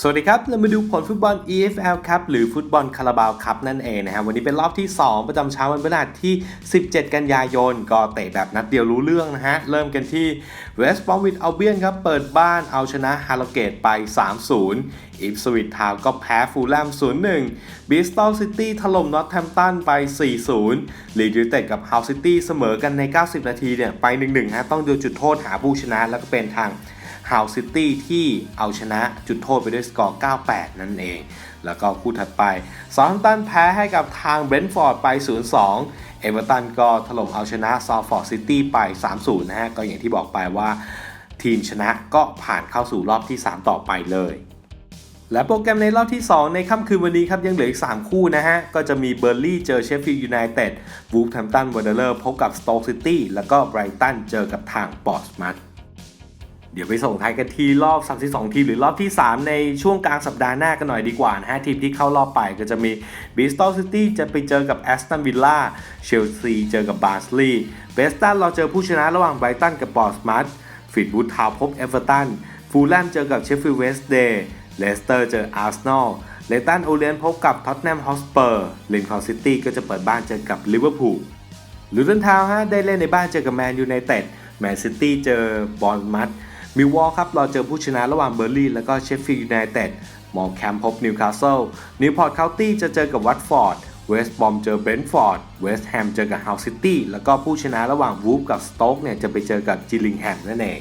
สวัสดีครับ เรามาดูผลฟุตบอล EFL ครับหรือฟุตบอลคาราบาวครับนั่นเองนะฮะวันนี้เป็นรอบที่ 2 ประจำเช้าวันพฤหัสที่ 17 กันยายน ก็เตะแบบนัดเดียวรู้เรื่องนะฮะ เริ่มกันที่เวสต์บอมวิดอัลเบียนครับ เปิดบ้านเอาชนะฮาร์โลเกตไป 3-0 อิฟสวิตทาวก็แพ้ฟูลแลม 0-1บิสตอลซิตี้ถล่มนอตแทมตันไป 4-0ลีดยูไนเต็ดกับฮาวซิตี้เสมอกันใน 90 นาทีเนี่ยไป 1-1ฮะต้องดูจุดโทษหาผู้ชนะแล้วก็เป็นทาง ฮาวซิตี้ที่เอาชนะจุดโทษไปด้วยสกอร์ 98 นั่นเอง แล้วก็คู่ถัดไปซอมตันแพ้ให้กับทางเบรนท์ฟอร์ดไป 0-2 เอเวอร์ตันก็ถล่มเอาชนะซอฟอร์ดซิตี้ไป 3-0 นะฮะ ก็อย่างที่บอกไปว่า ทีมชนะก็ผ่านเข้าสู่รอบที่ 3 ต่อไปเลยและโปรแกรมในรอบที่ 2 ในค่ำคืนวันนี้ครับยังเหลืออีก 3 คู่นะฮะ ก็จะมีเบอร์ลี่เจอเชฟฟิลด์ยูไนเต็ดวูฟแฮมตันวอเดอร์พบกับสโต๊กซิตี้แล้วก็ไบรตันเจอกับทางบอสมัต เดี๋ยวไปส่งท้ายกันที่รอบ 32 ทีมหรือรอบที่ 3 ในช่วงกลางสัปดาห์หน้ากันหน่อยดีกว่านะฮะทีมที่เข้ารอบไปก็จะมี Bristol City จะไปเจอกับ Aston Villa เชลซีเจอกับบาร์สลีย์เบสตันเราเจอผู้ชนะระหว่างไบรตันกับบอร์สมัตฟิดวูดทาวพบเอเวอร์ตันฟูลแลมเจอกับเชฟฟิลด์เวสต์เดย์เลสเตอร์เจออาร์เซนอลเลตันโอเลียนพบกับท็อตแนมฮอสเปอร์ลินคอนซิตี้ก็จะเปิดบ้านเจอกับลิเวอร์พูลลูเทนทาวฮะได้เล่นในบ้านเจอกับแมนยูไนเต็ดแมนซิตี้เจอบอลมัด มิววอลครับเราเจอผู้ชนะระหว่างเบอร์ลี่แล้วก็เชฟฟีลด์ยูไนเต็ดมองแคมป์พบนิวคาสเซิลนิวพอร์ตเคานตี้จะเจอกับวัตฟอร์ดเวสต์บอมเจอเบรนท์ฟอร์ด เวสต์แฮมเจอกับฮาวซิตี้ แล้วก็ผู้ชนะระหว่างวูฟกับสโต๊กเนี่ยจะไปเจอกับจิลิงแฮมนั่นเอง